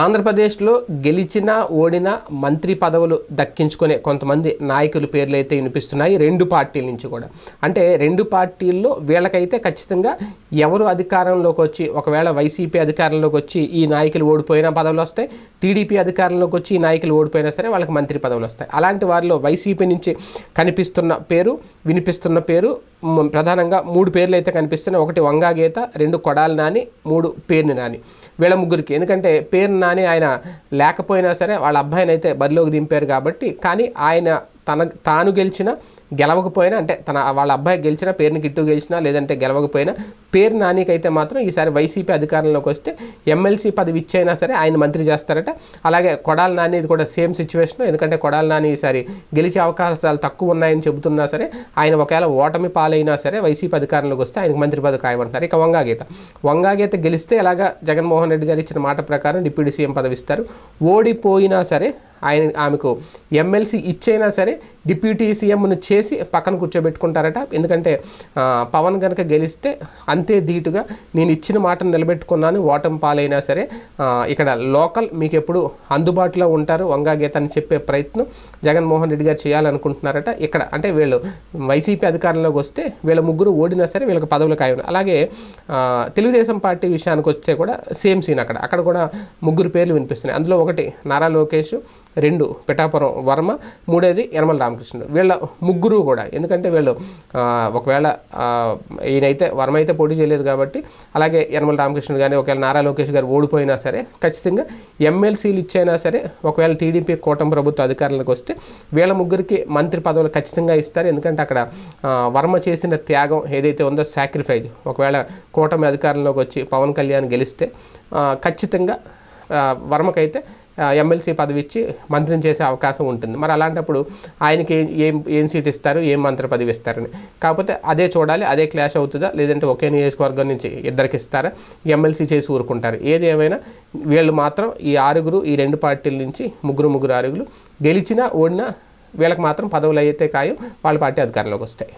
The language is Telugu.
ఆంధ్రప్రదేశ్లో గెలిచినా ఓడిన మంత్రి పదవులు దక్కించుకునే కొంతమంది నాయకుల పేర్లు అయితే వినిపిస్తున్నాయి రెండు పార్టీల నుంచి కూడా. అంటే రెండు పార్టీల్లో వీళ్ళకైతే ఖచ్చితంగా ఎవరు అధికారంలోకి వచ్చి ఒకవేళ వైసీపీ అధికారంలోకి వచ్చి ఈ నాయకులు ఓడిపోయిన పదవులు వస్తాయి టీడీపీ అధికారంలోకి వచ్చి ఈ నాయకులు ఓడిపోయినా సరే వాళ్ళకి మంత్రి పదవులు వస్తాయి. అలాంటి వారిలో వైసీపీ నుంచి కనిపిస్తున్న పేరు వినిపిస్తున్న పేరు ప్రధానంగా మూడు పేర్లు అయితే కనిపిస్తున్నాయి. ఒకటి వంగా గీత రెండు కొడాల నాని మూడు పేరుని నాని. వీళ్ళ ముగ్గురికి. ఎందుకంటే పేరు నాని ఆయన లేకపోయినా సరే వాళ్ళ అబ్బాయిని అయితే బరిలోకి దింపారు కాబట్టి కానీ ఆయన తన తాను గెలిచిన గెలవకపోయినా అంటే తన వాళ్ళ అబ్బాయి గెలిచినా పేరుని గిట్టు గెలిచినా లేదంటే గెలవకపోయినా పేరు నానికైతే మాత్రం ఈసారి వైసీపీ అధికారంలోకి వస్తే ఎమ్మెల్సీ పదవి ఇచ్చైనా సరే ఆయన మంత్రి చేస్తారట. అలాగే కొడాల నాని ఇది కూడా సేమ్ సిచ్యువేషన్ ఎందుకంటే కొడాల నాని ఈసారి గెలిచే అవకాశాలు తక్కువ ఉన్నాయని చెబుతున్నా సరే ఆయన ఒకవేళ ఓటమి పాలైనా సరే వైసీపీ అధికారంలోకి వస్తే ఆయనకు మంత్రి పదవి ఖాయమంటున్నారు ఇక వంగాగీత. వంగాగీత గెలిస్తే ఎలాగా జగన్మోహన్ రెడ్డి గారు ఇచ్చిన మాట ప్రకారం డిప్యూటీ సీఎం పదవి ఇస్తారు. ఓడిపోయినా సరే ఆయన ఆమెకు ఎమ్మెల్సీ ఇచ్చైనా సరే డిప్యూటీ సీఎంను చేసి పక్కన కూర్చోబెట్టుకుంటారట. ఎందుకంటే పవన్ కనుక గెలిస్తే అంతే ధీటుగా నేను ఇచ్చిన మాటను నిలబెట్టుకున్నాను ఓటమి పాలైనా సరే ఇక్కడ లోకల్ మీకు ఎప్పుడు అందుబాటులో ఉంటారు వంగా గీత అని చెప్పే ప్రయత్నం జగన్మోహన్ రెడ్డి గారు చేయాలనుకుంటున్నారట. ఇక్కడ అంటే వీళ్ళు వైసీపీ అధికారంలోకి వస్తే వీళ్ళ ముగ్గురు ఓడినా సరే వీళ్ళకి పదవులు కాయ అలాగే తెలుగుదేశం పార్టీ విషయానికి వస్తే కూడా సేమ్ సీన్ అక్కడ. అక్కడ కూడా ముగ్గురు పేర్లు వినిపిస్తున్నాయి. అందులో ఒకటి నారా లోకేష్ రెండు పిఠాపురం వర్మ మూడేది యనమల రామకృష్ణుడు. వీళ్ళ ముగ్గురు కూడా ఎందుకంటే వీళ్ళు ఒకవేళ ఈయనైతే వర్మ అయితే పోటీ చేయలేదు కాబట్టి అలాగే యనమల రామకృష్ణుడు కానీ ఒకవేళ నారా లోకేష్ గారు ఓడిపోయినా సరే ఖచ్చితంగా ఎమ్మెల్సీలు ఇచ్చైనా సరే ఒకవేళ టీడీపీ కూటమి ప్రభుత్వ అధికారులకు వస్తే వీళ్ళ ముగ్గురికి మంత్రి పదవులు ఖచ్చితంగా ఇస్తారు. ఎందుకంటే అక్కడ వర్మ చేసిన త్యాగం ఏదైతే ఉందో సాక్రిఫైజ్ ఒకవేళ కూటమి అధికారంలోకి వచ్చి పవన్ కళ్యాణ్ గెలిస్తే ఖచ్చితంగా వర్మకైతే ఎమ్మెల్సీ పదవి ఇచ్చి మంత్రిని చేసే అవకాశం ఉంటుంది. మరి అలాంటప్పుడు ఆయనకి ఏం ఏం ఏం సీట్ ఇస్తారు ఏం మంత్రి పదవి ఇస్తారని. కాకపోతే అదే చూడాలి అదే క్లాష్ అవుతుందా లేదంటే ఒకే నియోజకవర్గం నుంచి ఇద్దరికి ఇస్తారా ఎమ్మెల్సీ చేసి ఊరుకుంటారు. ఏది ఏమైనా వీళ్ళు మాత్రం ఈ ఆరుగురు ఈ రెండు పార్టీల నుంచి ముగ్గురు ముగ్గురు ఆరుగురు గెలిచినా ఓడినా వీళ్ళకి మాత్రం పదవులు అయితే ఖాయం వాళ్ళ పార్టీ అధికారంలోకి వస్తాయి.